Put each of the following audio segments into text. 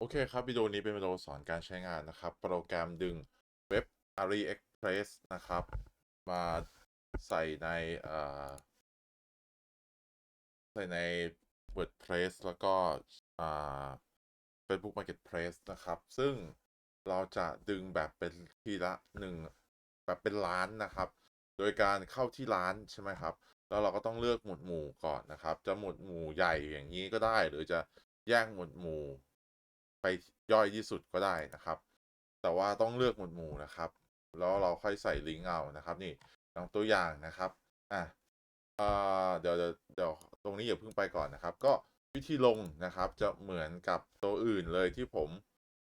โอเคครับวิดีโอนี้เป็นวิดีโอสอนการใช้งานนะครับ โปรแกรมดึงเว็บ AliExpress นะครับ มาใส่ในเอ่อใส่ใน WordPress แล้วก็อ่า Facebook Marketplace นะครับ ซึ่งเราจะดึงแบบเป็นทีละหนึ่งแบบเป็นร้านนะครับ โดยการเข้าที่ร้านใช่ไหมครับ แล้วเราก็ต้องเลือกหมวดหมู่ก่อนนะครับ จะหมวดหมู่ใหญ่อย่างนี้ก็ได้ หรือจะแยกหมวดหมู่ ไปย่อยที่สุดก็ได้นะครับ แต่ว่าต้องเลือกหมวดหมู่นะครับ แล้วเราค่อยใส่ลิงก์เอานะครับ นี่ลองตัวอย่างนะครับอะเดี๋ยวเดี๋ยวเดี๋ยวตรงนี้อย่าเพิ่งไปก่อนนะครับ ก็วิธีลงนะครับ จะเหมือนกับตัวอื่นเลยที่ผม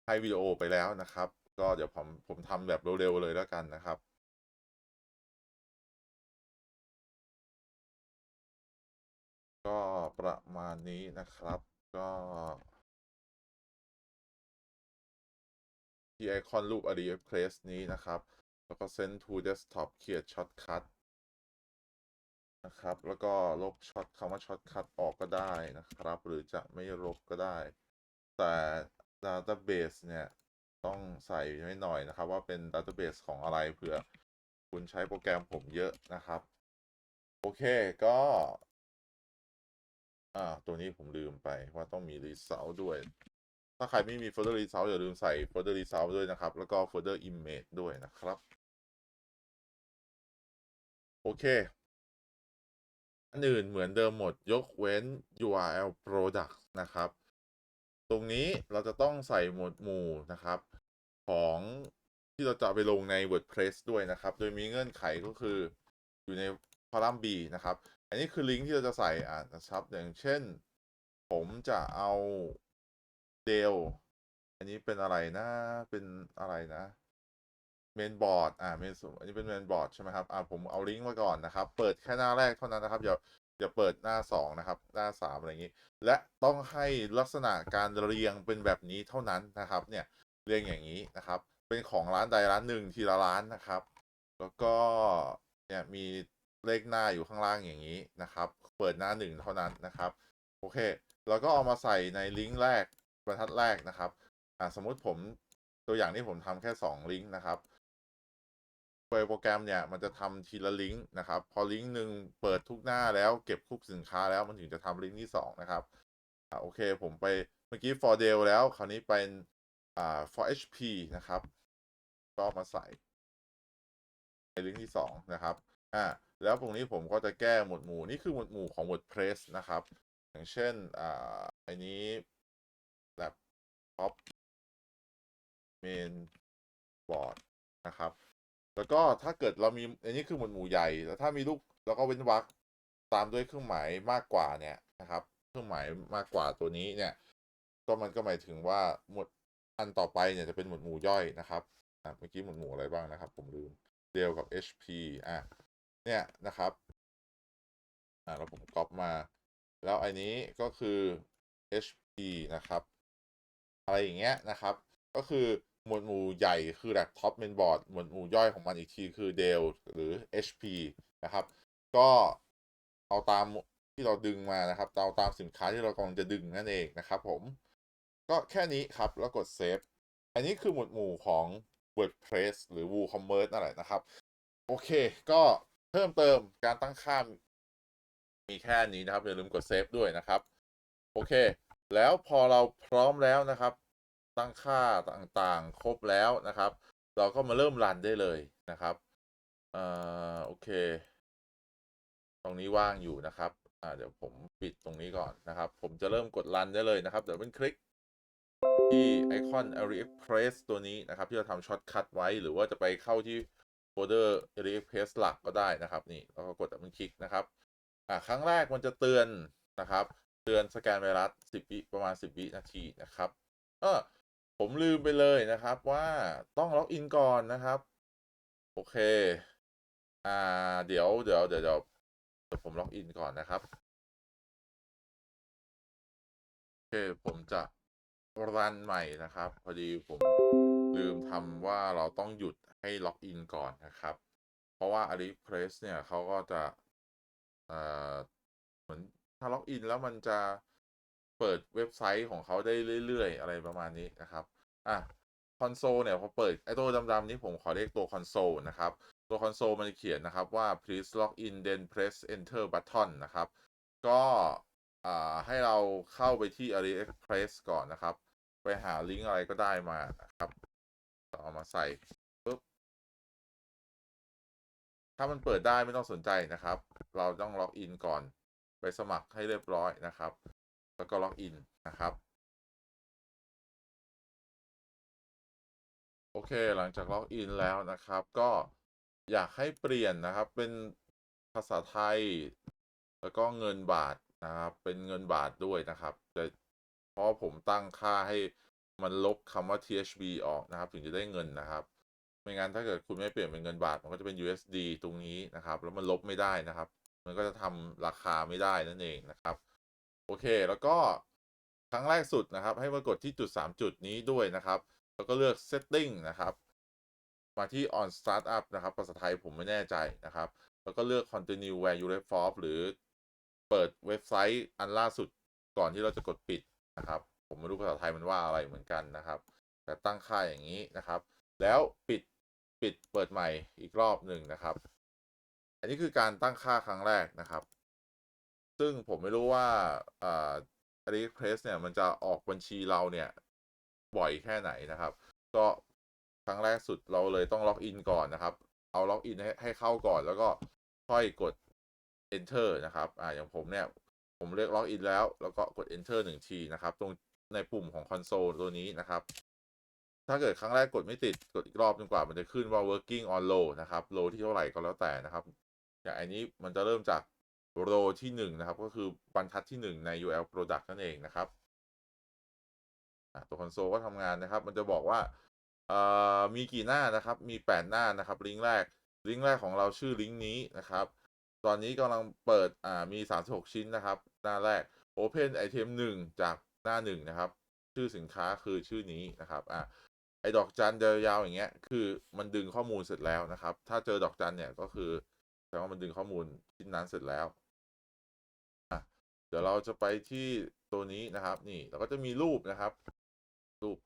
ให้วิดีโอไปแล้วนะครับ ก็เดี๋ยวผมผมทำแบบเร็วๆเลยแล้วกันนะครับก็ประมาณนี้นะครับก็ ที่ไอคอนรูป AliExpress นี้นะครับ แล้วก็ send to desktop create shortcut นะครับ แล้วก็ลบช็อตคำว่า shortcut ออกก็ได้นะครับ หรือจะไม่ลบก็ได้ แต่ database เนี่ย ต้องใส่ไว้หน่อยนะครับ ว่าเป็น database ของอะไรเผื่อคุณใช้โปรแกรมผมเยอะนะครับ โอเคก็อ่าตัวนี้ผมลืมไปว่าต้องมี result ด้วย ถ้าใครไม่มีโฟลเดอร์ result อย่าลืมใส่โฟลเดอร์ result ด้วยนะครับ แล้วก็โฟลเดอร์ image ด้วยนะครับ โอเค อันอื่นเหมือนเดิมหมดยกเว้น URL product นะครับ ตรงนี้เราจะต้องใส่หมวดหมู่นะครับ ของที่เราจะไปลงใน WordPress ด้วยนะครับ โดยมีเงื่อนไขก็คืออยู่ในคอลัมน์ B นะครับ อันนี้คือลิงก์ที่เราจะใส่อ่านะครับ อย่างเช่น ผมจะเอา เดลอันนี้เป็นอะไรนะ เป็นอะไรนะเมนบอร์ดอ่าเมนอันนี้เป็นเมนบอร์ดใช่ไหมครับอ่าผมเอาลิงก์มาก่อนนะครับ เปิดแค่หน้าแรกเท่านั้นนะครับอย่าอย่าเปิดหน้าสองนะครับ หน้าสามอะไรอย่างนี้ และต้องให้ลักษณะการเรียงเป็นแบบนี้เท่านั้นนะครับ เนี่ยเรียงอย่างนี้นะครับ เป็นของร้านใดร้านหนึ่งทีละร้านนะครับ แล้วก็เนี่ยมีเลขหน้าอยู่ข้างล่างอย่างนี้นะครับ เปิดหน้าหนึ่งเท่านั้นนะครับ โอเค แล้วก็เอามาใส่ในลิงก์แรก บรรทัดแรกนะครับอ่าสมมุติผมตัวอย่างที่ผมทำแค่สองลิงก์นะครับโปรแกรมเนี่ยมันจะทำทีละลิงก์นะครับ พอลิงก์หนึ่งเปิดทุกหน้าแล้วเก็บทุกสินค้าแล้วมันถึงจะทำลิงก์ที่สองนะครับอ่าโอเคผมไปเมื่อกี้ for d e l แล้วคราวนี้เป็นอ่า for HP นะครับ ก็มาใส่ในลิงก์ที่สองนะครับอ่าแล้วตรงนี้ผมก็จะแก้หมวดหมู่นี่คือหมวดหมู่ของ WordPress นะครับ อย่างเช่นอ่าอันนี้ ท็อปเมนบอร์ดนะครับ แล้วก็ถ้าเกิดเรามีอันนี้คือหมวดหมู่ใหญ่ แล้วถ้ามีลูกแล้วก็เว้นวรรคตามด้วยเครื่องหมายมากกว่าเนี่ยนะครับ เครื่องหมายมากกว่าตัวนี้เนี่ย ก็มันก็หมายถึงว่าหมวดอันต่อไปเนี่ยจะเป็นหมวดหมู่ย่อยนะครับเมื่อกี้หมวดหมู่อะไรบ้างนะครับ ผมลืมเดลกับ HP อะเนี่ยนะครับอ่าแล้วผมก๊อปมา แล้วอันนี้ก็คือ HP นะครับ อะไรอย่างเงี้ยนะครับ ก็คือหมวดหมู่ใหญ่คือแบบท็อปเมนบอร์ดหมวดหมู่ย่อยของมันอีกทีคือ Dell หรือ HP นะครับ ก็เอาตามที่เราดึงมานะครับเอาตามสินค้าที่เรากำลังจะดึงนั่นเองนะครับผม ก็แค่นี้ครับแล้วกดเซฟอันนี้คือหมวดหมู่ของ WordPress หรือ WooCommerce นั่นแหละนะครับ โอเค ก็เพิ่มเติมการตั้งค่ามีแค่นี้นะครับอย่าลืมกดเซฟด้วยนะครับ โอเค แล้วพอเราพร้อมแล้วนะครับ ตั้งค่าต่างๆ ครบแล้วนะครับ เราก็มาเริ่มรันได้เลยนะครับอ่าโอเค ตรงนี้ว่างอยู่นะครับอ่าเดี๋ยวผมปิดตรงนี้ก่อนนะครับ ผมจะเริ่มกดรันได้เลยนะครับ เดี๋ยวเป็นคลิกที่ไอคอน AliExpress ตัวนี้นะครับ ที่เราทำช็อตคัทไว้ หรือว่าจะไปเข้าที่โฟลเดอร์ AliExpress หลักก็ได้นะครับ นี่แล้วก็กดดับเบิลคลิกนะครับอ่าครั้งแรกมันจะเตือนนะครับ ตือนสแกนไวรัส10 วิประมาณ 10 วินาทีนะครับเออผมลืมไปเลยนะครับว่าต้องล็อกอินก่อนนะครับ โอเค อ่า เดี๋ยวเดี๋ยวเดี๋ยวเดี๋ยวผมล็อกอินก่อนนะครับ โอเค ผมจะรันใหม่นะครับ พอดีผมลืมทำว่าเราต้องหยุดให้ล็อกอินก่อนนะครับ เพราะว่า AliExpress เนี่ยเขาก็จะเอ่อเหมือน ถ้าล็อกอินแล้วมันจะเปิดเว็บไซต์ของเขาได้เรื่อยๆ อะไรประมาณนี้นะครับ อะคอนโซลเนี่ยพอเปิดไอ้ตัวดำๆนี้ผมขอเรียกตัวคอนโซลนะครับ ตัวคอนโซลมันจะเขียนนะครับว่า please log in then press enter button นะครับ ก็ให้เราเข้าไปที่ AliExpress ก่อนนะครับ ไปหาลิงก์อะไรก็ได้มานะครับเอามาใส่ปุ๊บถ้ามันเปิดได้ไม่ต้องสนใจนะครับ เราต้องล็อกอินก่อน ไปสมัครให้เรียบร้อยนะครับ แล้วก็ล็อกอินนะครับ โอเคหลังจากล็อกอินแล้วนะครับ ก็อยากให้เปลี่ยนนะครับเป็นภาษาไทย แล้วก็เงินบาทนะครับ เป็นเงินบาทด้วยนะครับแต่เพราะผมตั้งค่าให้มันลบคำว่า THB ออกนะครับ ถึงจะได้เงินนะครับไม่งั้นถ้าเกิดคุณไม่เปลี่ยนเป็นเงินบาท มันก็จะเป็น USD ตรงนี้นะครับ แล้วมันลบไม่ได้นะครับ มันก็จะทำราคาไม่ได้นั่นเองนะครับ โอเค แล้วก็ครั้งแรกสุดนะครับ ให้มากดที่จุด 3 จุดนี้ด้วยนะครับ แล้วก็เลือก setting นะครับ มาที่ on startup นะครับ ภาษาไทยผมไม่แน่ใจนะครับ แล้วก็เลือก continue where you left off หรือเปิดเว็บไซต์อันล่าสุดก่อนที่เราจะกดปิดนะครับ ผมไม่รู้ภาษาไทยมันว่าอะไรเหมือนกันนะครับ แต่ตั้งค่าอย่างนี้นะครับ แล้วปิดปิดเปิดใหม่อีกรอบหนึ่งนะครับ อันนี้คือการตั้งค่าครั้งแรกนะครับ ซึ่งผมไม่รู้ว่าอ่า AliExpress เนี่ยมันจะออกบัญชีเราเนี่ยบ่อยแค่ไหนนะครับ ก็ครั้งแรกสุดเราเลยต้องล็อกอินก่อนนะครับ เอาล็อกอินให้ให้เข้าก่อน แล้วก็ค่อยกด enter นะครับอ่าอย่างผมเนี่ยผมเลือกล็อกอินแล้ว แล้วก็กด enter หนึ่งทีนะครับ ตรงในปุ่มของคอนโซลตัวนี้นะครับ ถ้าเกิดครั้งแรกกดไม่ติดกดอีกรอบจนกว่ามันจะขึ้นว่า working on low นะครับ low ที่เท่าไหร่ก็แล้วแต่นะครับ อย่างอันนี้มันจะเริ่มจาก row ที่หนึ่งนะครับ ก็คือบรรทัดที่หนึ่งใน UL product นั่นเองนะครับตัวคอนโซลก็ทำงานนะครับ มันจะบอกว่ามีกี่หน้านะครับ มี 8 หน้านะครับลิงก์แรกลิงก์แรกของเราชื่อลิงก์นี้นะครับ ตอนนี้กำลังเปิดอ่ามี 36 ชิ้นนะครับ หน้าแรก Open Item 1 จากหน้า 1 นะครับ ชื่อสินค้าคือชื่อนี้นะครับอะไอ้ดอกจันยาวๆอย่างเงี้ยคือมันดึงข้อมูลเสร็จแล้วนะครับ ถ้าเจอดอกจันเนี่ยก็คือ แสดงว่ามันดึงข้อมูลชิ้นนั้นเสร็จแล้วเดี๋ยวเราจะไปที่ตัวนี้นะครับ นี่เราก็จะมีรูปนะครับ รูป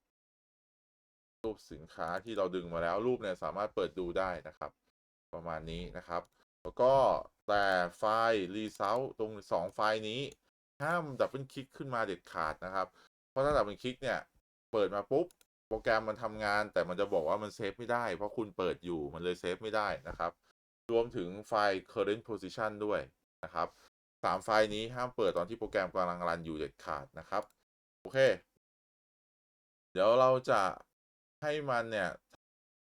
รูปสินค้าที่เราดึงมาแล้วรูปเนี่ยสามารถเปิดดูได้นะครับ ประมาณนี้นะครับ แล้วก็แต่ไฟล์ result ตรง 2 ไฟล์นี้ ห้ามดับเบิลคลิกขึ้นมาเด็ดขาดนะครับ เพราะถ้าดับเบิลคลิกเนี่ย เปิดมาปุ๊บโปรแกรมมันทำงาน แต่มันจะบอกว่ามันเซฟไม่ได้ เพราะคุณเปิดอยู่มันเลยเซฟไม่ได้นะครับ รวมถึงไฟล์ current position ด้วยนะครับสามไฟล์นี้ห้ามเปิดตอนที่โปรแกรมกำลังรันอยู่เด็ดขาดนะครับ โอเค เดี๋ยวเราจะให้มันเนี่ย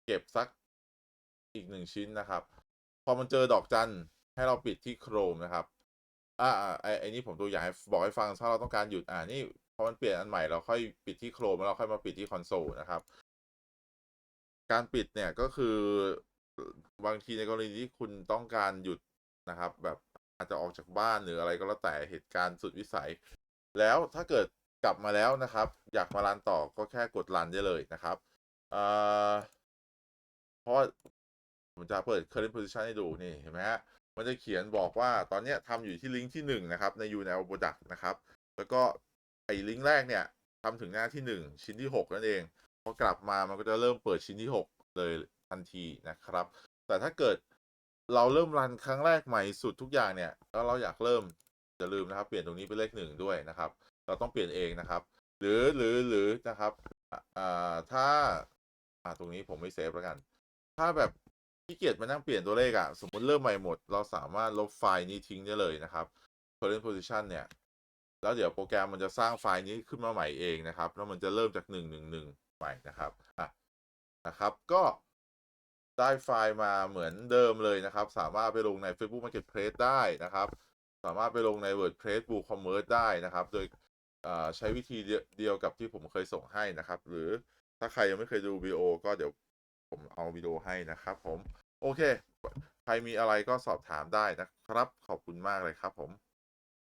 เก็บสักอีกหนึ่งชิ้นนะครับ พอมันเจอดอกจันให้เราปิดที่ Chrome นะครับ อ่าอ่าไอไอนี่ผมตัวอย่างให้บอกให้ฟังถ้าเราต้องการหยุดอ่านี่พอมันเปลี่ยนอันใหม่เราค่อยปิดที่ Chrome แล้วเราค่อยมาปิดที่คอนโซลนะครับ การปิดเนี่ยก็คือ บางทีในกรณีที่คุณต้องการหยุดนะครับ แบบอาจจะออกจากบ้านหรืออะไรก็แล้วแต่เหตุการณ์สุดวิสัย แล้วถ้าเกิดกลับมาแล้วนะครับ อยากมารันต่อก็แค่กดรันได้เลยนะครับเอ่อเพราะผมจะเปิด current position ให้ดูนี่เห็นไหมฮะมันจะเขียนบอกว่าตอนนี้ทำอยู่ที่ลิงก์ที่หนึ่งนะครับ ใน UNL Product นะครับ แล้วก็ไอ้ลิงก์แรกเนี่ยทำถึงหน้าที่หนึ่งชิ้นที่หกนั่นเองพอกลับมามันก็จะเริ่มเปิดชิ้นที่หกเลย ทันทีนะครับ แต่ถ้าเกิดเราเริ่มรันครั้งแรกใหม่สุดทุกอย่างเนี่ยแล้วเราอยากเริ่มอย่าลืมนะครับ เปลี่ยนตรงนี้เป็นเลขหนึ่งด้วยนะครับ เราต้องเปลี่ยนเองนะครับ หรือหรือหรือนะครับอ่าถ้าอ่าตรงนี้ผมไม่เซฟแล้วกัน ถ้าแบบขี้เกียจมานั่งเปลี่ยนตัวเลขอะสมมติเริ่มใหม่หมด เราสามารถลบไฟล์นี้ทิ้งได้เลยนะครับ current position เนี่ย แล้วเดี๋ยวโปรแกรมมันจะสร้างไฟล์นี้ขึ้นมาใหม่เองนะครับ แล้วมันจะเริ่มจากหนึ่งหนึ่งหนึ่งใหม่นะครับอะนะครับ ก็ ได้ไฟล์มาเหมือนเดิมเลยนะครับ สามารถไปลงใน Facebook Marketplace ได้นะครับ สามารถไปลงใน WordPress WooCommerce ได้นะครับ โดยใช้วิธีเดียวเดียวกับที่ผมเคยส่งให้นะครับ หรือถ้าใครยังไม่เคยดูวิดีโอก็เดี๋ยวผมเอาวิดีโอให้นะครับ ผม โอเค ใครมีอะไรก็สอบถามได้นะครับ ขอบคุณมากเลยครับผม